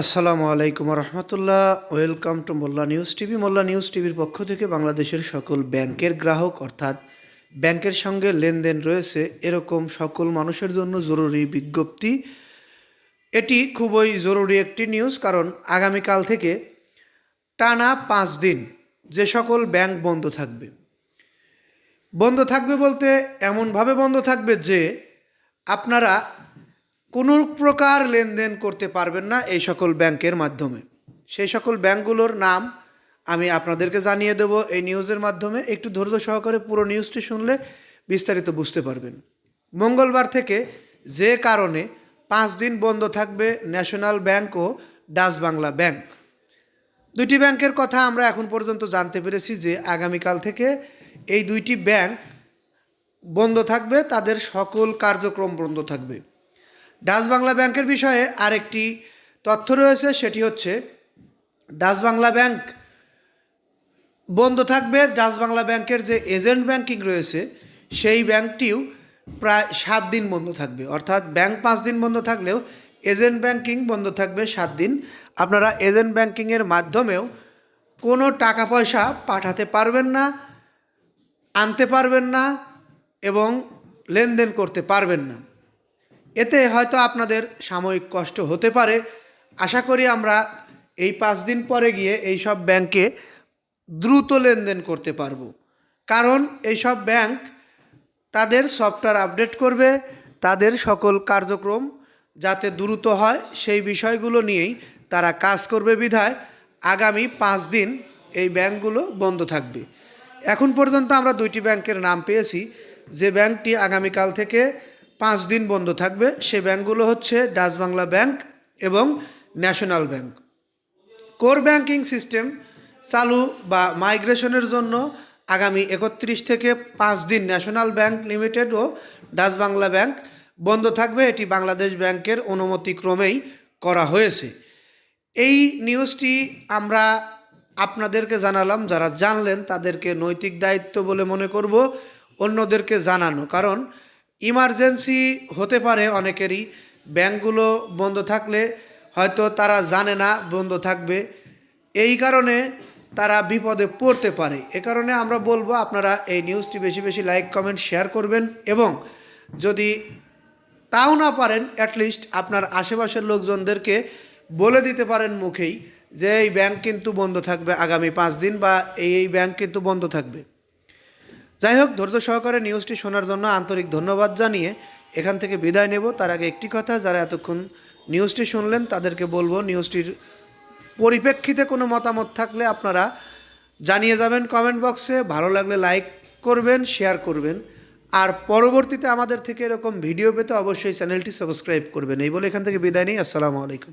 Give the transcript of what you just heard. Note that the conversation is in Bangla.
আসসালামু আলাইকুম রহমতুল্লাহ। Welcome to Molla news TV. Molla news টিভির পক্ষ থেকে বাংলাদেশের সকল ব্যাংকের গ্রাহক, অর্থাৎ ব্যাংকের সঙ্গে লেনদেন রয়েছে এরকম সকল মানুষের জন্য জরুরি বিজ্ঞপ্তি। এটি খুবই জরুরি একটি নিউজ, কারণ আগামীকাল থেকে টানা পাঁচ দিন যে সকল ব্যাংক বন্ধ থাকবে। বন্ধ থাকবে বলতে এমনভাবে বন্ধ থাকবে যে আপনারা কোনো প্রকার লেনদেন করতে পারবেন না এই সকল ব্যাংকের মাধ্যমে। সেই সকল ব্যাংকগুলোর নাম আমি আপনাদেরকে জানিয়ে দেব এই নিউজের মাধ্যমে। একটু ধৈর্য সহকারে পুরো নিউজটি শুনলে বিস্তারিত বুঝতে পারবেন। মঙ্গলবার থেকে যে কারণে পাঁচ দিন বন্ধ থাকবে ন্যাশনাল ব্যাংক ও ডাচ বাংলা ব্যাংক। দুইটি ব্যাংকের কথা আমরা এখন পর্যন্ত জানতে পেরেছি যে আগামীকাল থেকে এই দুইটি ব্যাংক বন্ধ থাকবে, তাদের সকল কার্যক্রম বন্ধ থাকবে। ডাচ বাংলা ব্যাংকের বিষয়ে আরেকটি তথ্য রয়েছে, সেটি হচ্ছে ডাচ বাংলা ব্যাংক বন্ধ থাকবে। ডাচ বাংলা ব্যাংকের যে এজেন্ট ব্যাংকিং রয়েছে, সেই ব্যাংকটিও প্রায় সাত দিন বন্ধ থাকবে। অর্থাৎ ব্যাংক পাঁচ দিন বন্ধ থাকলেও এজেন্ট ব্যাংকিং বন্ধ থাকবে সাত দিন। আপনারা এজেন্ট ব্যাংকিংয়ের মাধ্যমেও কোনো টাকা পয়সা পাঠাতে পারবেন না, আনতে পারবেন না এবং লেনদেন করতে পারবেন না। এতে হয়তো আপনাদের সাময়িক কষ্ট হতে পারে। আশা করি আমরা এই পাঁচ দিন পরে গিয়ে এই সব ব্যাংকে দ্রুত লেনদেন করতে পারব। কারণ এই সব ব্যাংক তাদের সফটওয়্যার আপডেট করবে, তাদের সকল কার্যক্রম যাতে দ্রুত হয়, সেই বিষয়গুলো নিয়েই তারা কাজ করবে বিধায় আগামী পাঁচ দিন এই ব্যাংকগুলো বন্ধ থাকবে। এখন পর্যন্ত আমরা দুইটি ব্যাংকের নাম পেয়েছি। যে ব্যাংকটি আগামীকাল থেকে পাঁচ দিন বন্ধ থাকবে। সে ব্যাংকগুলো হচ্ছে ডাচ বাংলা ব্যাংক এবং national bank. Core banking system চালু বা মাইগ্রেশনের জন্য আগামী একত্রিশ থেকে পাঁচ দিন ন্যাশনাল ব্যাংক লিমিটেড ও ডাচ বাংলা ব্যাংক বন্ধ থাকবে। এটি বাংলাদেশ ব্যাংকের অনুমতিক্রমেই করা হয়েছে। এই নিউজটি আমরা আপনাদেরকে জানালাম। যারা জানলেন তাদেরকে নৈতিক দায়িত্ব বলে মনে করব, অন্যদেরকে জানানো। কারণ ইমার্জেন্সি হতে পারে অনেকেরই। ব্যাংকগুলো বন্ধ থাকলে হয়তো তারা জানে না বন্ধ থাকবে। এই কারণে তারা বিপদে পড়তে পারে। এ কারণে আমরা বলব, আপনারা এই নিউজটি বেশি বেশি লাইক, কমেন্ট, শেয়ার করবেন এবং যদি তাও না পারেন অ্যাটলিস্ট আপনার আশেপাশের লোকজনদেরকে বলে দিতে পারেন মুখেই যে এই ব্যাংক কিন্তু বন্ধ থাকবে আগামী পাঁচ দিন বা এই ব্যাংক কিন্তু বন্ধ থাকবে। যাই হোক ধৈর্য সহকারে নিউজটি শোনার জন্য আন্তরিক ধন্যবাদ জানিয়ে এখান থেকে বিদায় নেব। তার আগে একটি কথা, যারা এতক্ষণ নিউজটি শুনলেন তাদেরকে বলব, নিউজটির পরিপ্রেক্ষিতে কোনো মতামত থাকলে আপনারা জানিয়ে যাবেন কমেন্ট বক্সে। ভালো লাগলে লাইক করবেন, শেয়ার করবেন। আর পরবর্তীতে আমাদের থেকে এরকম ভিডিও পেতে অবশ্যই চ্যানেলটি সাবস্ক্রাইব করবেন। এই বলে এখান থেকে বিদায় নিই। আসসালামু আলাইকুম।